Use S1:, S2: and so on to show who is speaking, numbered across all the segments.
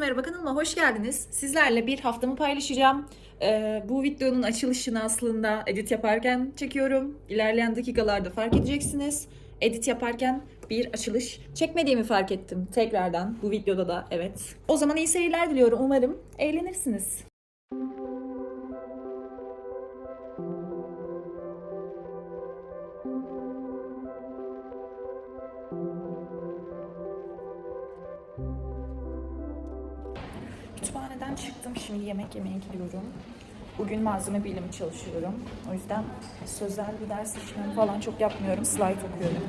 S1: merhaba kanalıma hoş geldiniz. Sizlerle bir haftamı paylaşacağım. Ee, bu videonun açılışını aslında edit yaparken çekiyorum. İlerleyen dakikalarda fark edeceksiniz. Edit yaparken bir açılış çekmediğimi fark ettim tekrardan bu videoda da evet. O zaman iyi seyirler diliyorum. Umarım eğlenirsiniz. Kütüphaneden çıktım. Şimdi yemek yemeye gidiyorum. Bugün malzeme bilimi çalışıyorum. O yüzden sözel bir ders işlemi falan çok yapmıyorum. Slide okuyorum.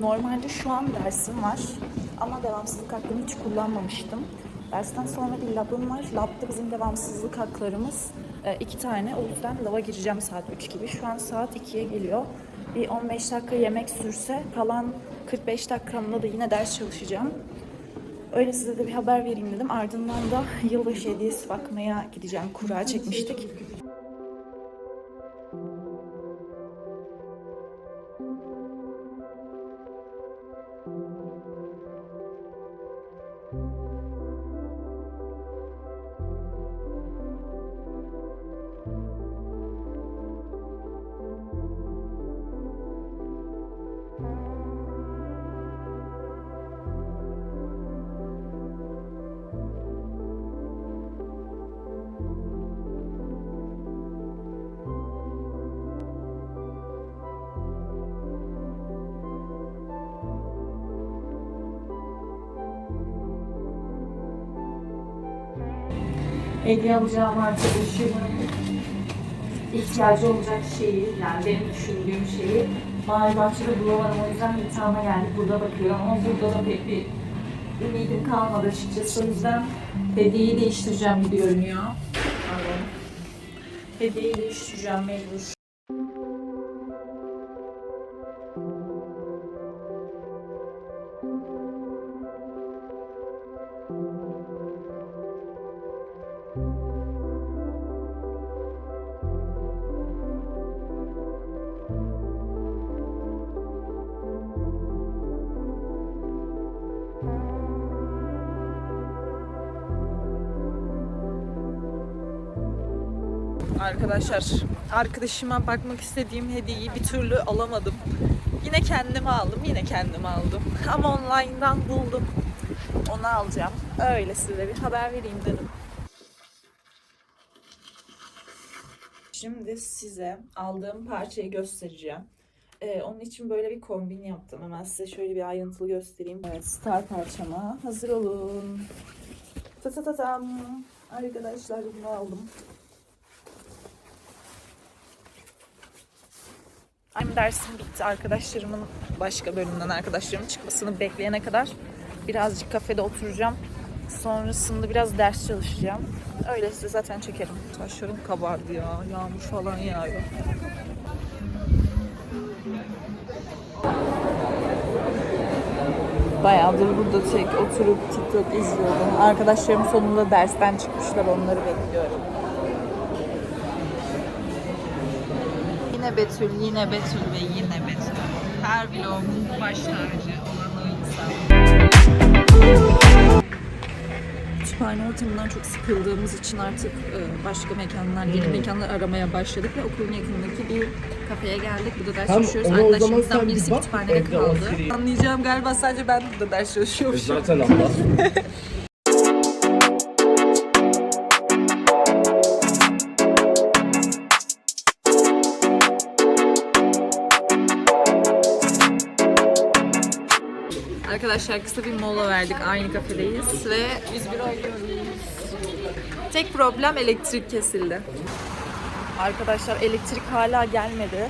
S1: Normalde şu an dersim var. Ama devamsızlık hakkını hiç kullanmamıştım. Dersten sonra bir labım var. Labda bizim devamsızlık haklarımız e, iki tane. O yüzden lava gireceğim saat 3 gibi. Şu an saat 2'ye geliyor. Bir 15 dakika yemek sürse kalan 45 dakikamda da yine ders çalışacağım. Öyle size de bir haber vereyim dedim. Ardından da yılbaşı hediyesi bakmaya gideceğim. Kura çekmiştik.
S2: Hediye alacağım arkadaşımın ihtiyacı olacak şeyi, yani benim düşündüğüm şeyi Mavi Bahçe'de bulamadım. O yüzden tane geldik. Burada bakıyorum ama burada da pek bir ümidim kalmadı açıkçası. O yüzden hediyeyi değiştireceğim gibi görünüyor. Hediyeyi değiştireceğim mecbur.
S1: Arkadaşlar arkadaşıma bakmak istediğim hediyeyi bir türlü alamadım. Yine kendime aldım, yine kendime aldım. Ama online'dan buldum. Onu alacağım. Öyle size bir haber vereyim dedim. Şimdi size aldığım parçayı göstereceğim. Ee, onun için böyle bir kombin yaptım. Hemen size şöyle bir ayrıntılı göstereyim. Evet, star parçama hazır olun. Ta ta ta tam. Arkadaşlar bunu aldım. Benim dersim bitti. Arkadaşlarımın başka bölümden arkadaşlarımın çıkmasını bekleyene kadar birazcık kafede oturacağım. Sonrasında biraz ders çalışacağım. Öyle size zaten çekerim. Taşlarım kabardı ya. Yağmur falan yağıyor. Bayağıdır burada tek oturup TikTok izliyordum. Arkadaşlarım sonunda dersten çıkmışlar. Onları bekliyorum. Yine Betül, yine Betül ve yine Betül. Her vlogun baş tacı olan o insan. Kütüphane ortamından çok sıkıldığımız için artık e, başka mekanlar, yeni mekanlar aramaya başladık ve okulun yakınındaki bir kafeye geldik. Burada ders
S3: Tamam,
S1: çalışıyoruz.
S3: ona o zaman
S1: Arkadaşlarımızdan
S3: sen bir
S1: birisi
S3: bak,
S1: kütüphanede
S3: evde
S1: kaldı.
S3: seri-
S1: Anlayacağım galiba sadece ben burada ders çalışıyormuşum.
S3: Zaten Allah.
S1: Arkadaşlar kısa bir mola verdik. Aynı kafedeyiz ve 101 oynuyoruz. Tek problem elektrik kesildi. Arkadaşlar elektrik hala gelmedi.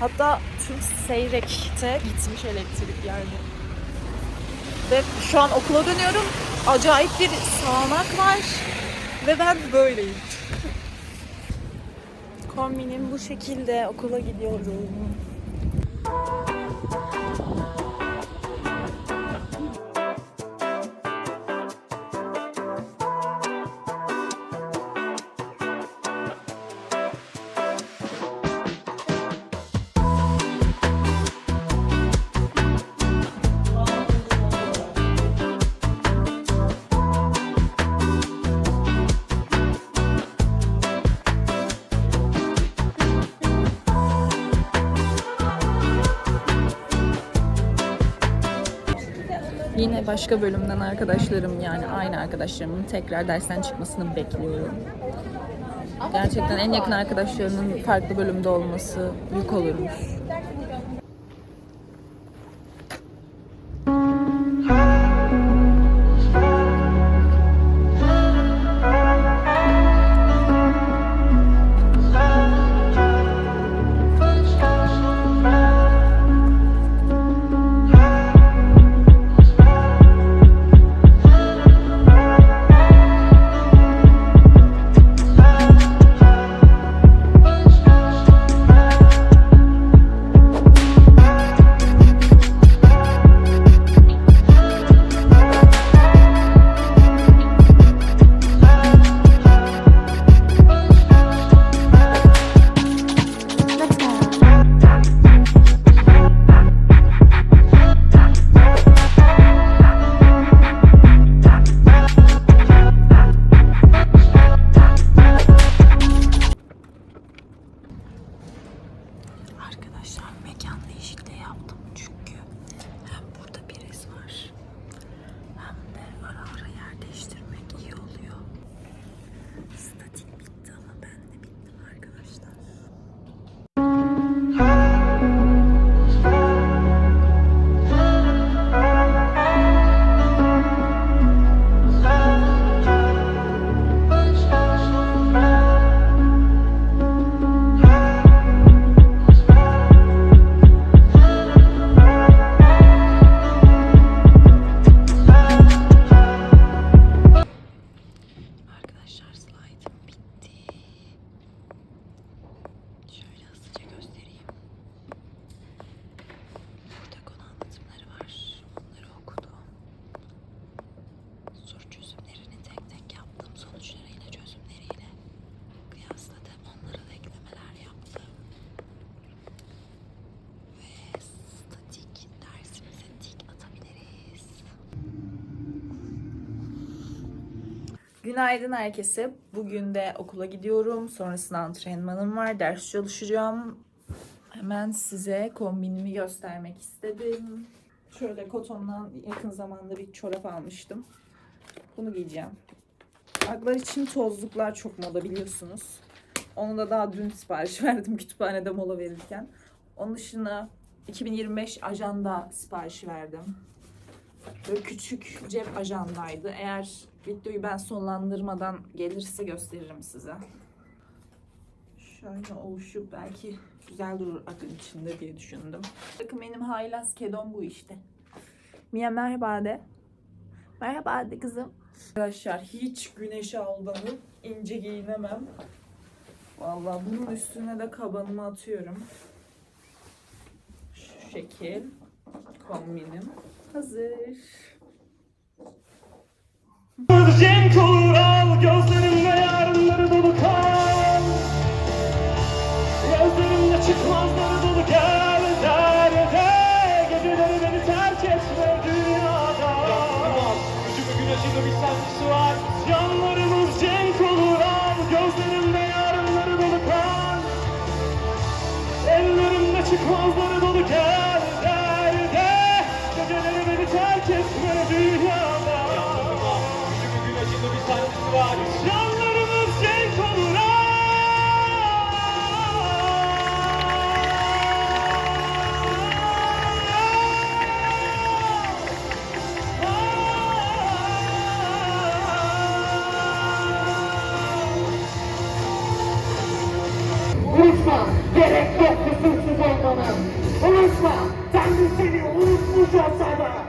S1: Hatta tüm Seyrek'te gitmiş elektrik yani. Ve şu an okula dönüyorum. Acayip bir sağanak var. Ve ben böyleyim. Kombinim bu şekilde. Okula gidiyorum. Başka bölümden arkadaşlarım yani aynı arkadaşlarımın tekrar dersten çıkmasını bekliyorum. Gerçekten en yakın arkadaşlarının farklı bölümde olması yük olurmuş. Günaydın herkese. Bugün de okula gidiyorum. Sonrasında antrenmanım var. Ders çalışacağım. Hemen size kombinimi göstermek istedim. Şöyle kotondan yakın zamanda bir çorap almıştım. Bunu giyeceğim. Ayaklar için tozluklar çok moda biliyorsunuz. Onu da daha dün sipariş verdim kütüphanede mola verirken. Onun dışında 2025 ajanda siparişi verdim. Böyle küçük cep ajandaydı. Eğer videoyu ben sonlandırmadan gelirse gösteririm size. Şöyle oluşup belki güzel durur akın içinde diye düşündüm. Bakın benim haylaz kedom bu işte. Mia merhaba de. Merhaba de kızım. Arkadaşlar hiç güneşe aldanıp ince giyinemem. Vallahi bunun üstüne de kabanımı atıyorum. Şu şekil kombinim hazır.
S3: Cenk olur al gözlerimde yarınları dolu kal. Gözlerimde çıkmazları dolu gel. Derde Geceleri beni terk etme dünyada. Gücümü güneşinde bir sancısı var. Yanlarımız cenk olur al Gözlerimde yarınları dolu kal. Ellerimde çıkmazları
S4: Unutma, gerek yok kusursuz olmanın. Unutma, Tanrı seni unutmuş olsa da.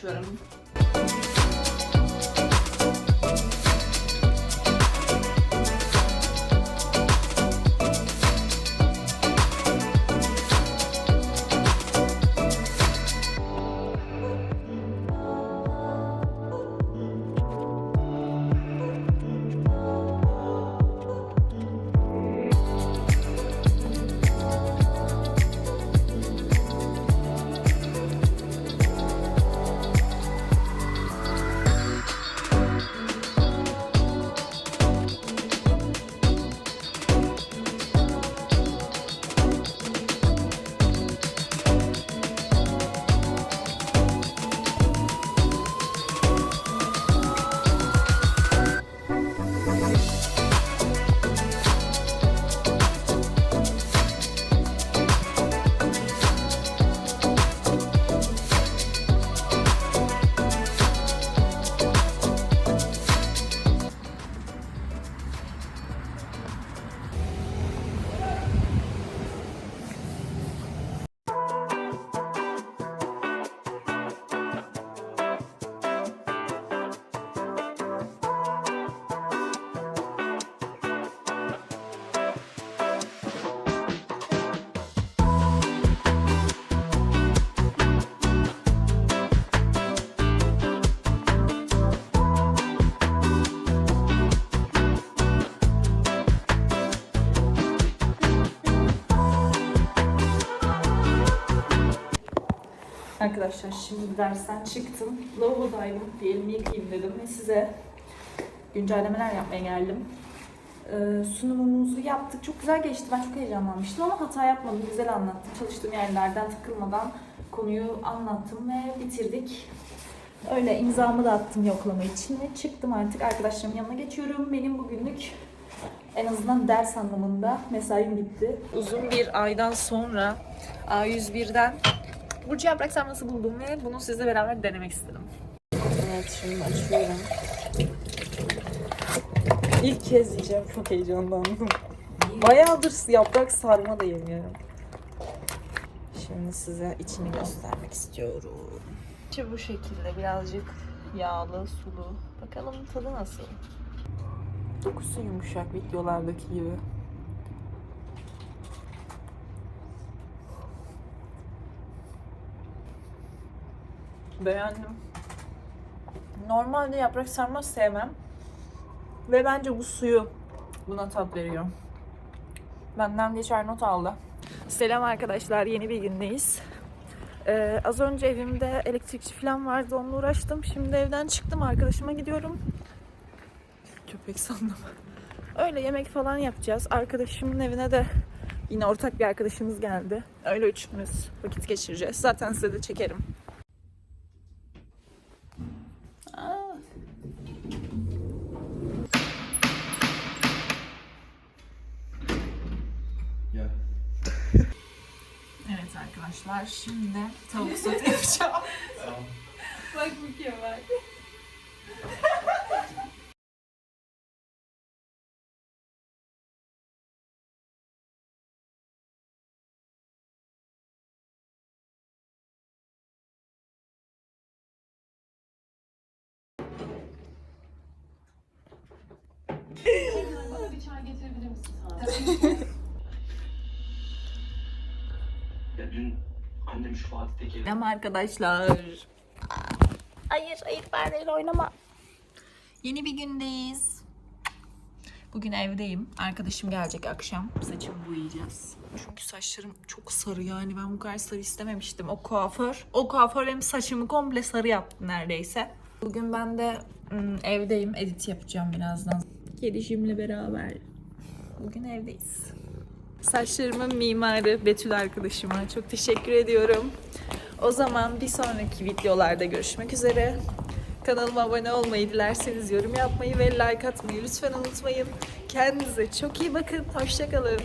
S1: açıyorum. Arkadaşlar şimdi dersten çıktım. Lavabodaydım. Bir elimi yıkayayım dedim ve size güncellemeler yapmaya geldim. Ee, sunumumuzu yaptık. Çok güzel geçti. Ben çok heyecanlanmıştım ama hata yapmadım. Güzel anlattım. Çalıştığım yerlerden takılmadan konuyu anlattım ve bitirdik. Öyle imzamı da attım yoklama için ve çıktım artık. Arkadaşlarımın yanına geçiyorum. Benim bugünlük en azından ders anlamında mesaim bitti. Uzun bir aydan sonra A101'den Burcu Yaprak Sarması buldum ve bunu sizle beraber denemek istedim. Evet şimdi açıyorum. İlk kez yiyeceğim. Çok heyecanlandım. Bayağıdır yaprak sarma da yemiyorum. Şimdi size içini göstermek istiyorum. İçi bu şekilde birazcık yağlı, sulu. Bakalım tadı nasıl? Dokusu yumuşak videolardaki gibi. Beğendim. Normalde yaprak sarma sevmem. Ve bence bu suyu buna tat veriyor. Benden geçer not aldı. Selam arkadaşlar, yeni bir gündeyiz. Ee, az önce evimde elektrikçi falan vardı, onunla uğraştım. Şimdi evden çıktım, arkadaşıma gidiyorum. Köpek sandım. Öyle yemek falan yapacağız. Arkadaşımın evine de yine ortak bir arkadaşımız geldi. Öyle üçümüz vakit geçireceğiz. Zaten size de çekerim. Aa. Evet arkadaşlar şimdi tavuk sote yapacağım. Bak mükemmel.
S5: Ya dün annem şu Fatih Teker'i
S1: Selam arkadaşlar. Hayır, hayır perdeyle oynama. Yeni bir gündeyiz. Bugün evdeyim. Arkadaşım gelecek akşam. Saçımı boyayacağız. Çünkü saçlarım çok sarı yani. Ben bu kadar sarı istememiştim. O kuaför, o kuaför benim saçımı komple sarı yaptı neredeyse. Bugün ben de ım, evdeyim. Edit yapacağım birazdan. Gelişimle beraber. Bugün evdeyiz. Saçlarımın mimarı Betül arkadaşıma çok teşekkür ediyorum. O zaman bir sonraki videolarda görüşmek üzere. Kanalıma abone olmayı, dilerseniz yorum yapmayı ve like atmayı lütfen unutmayın. Kendinize çok iyi bakın. Hoşçakalın.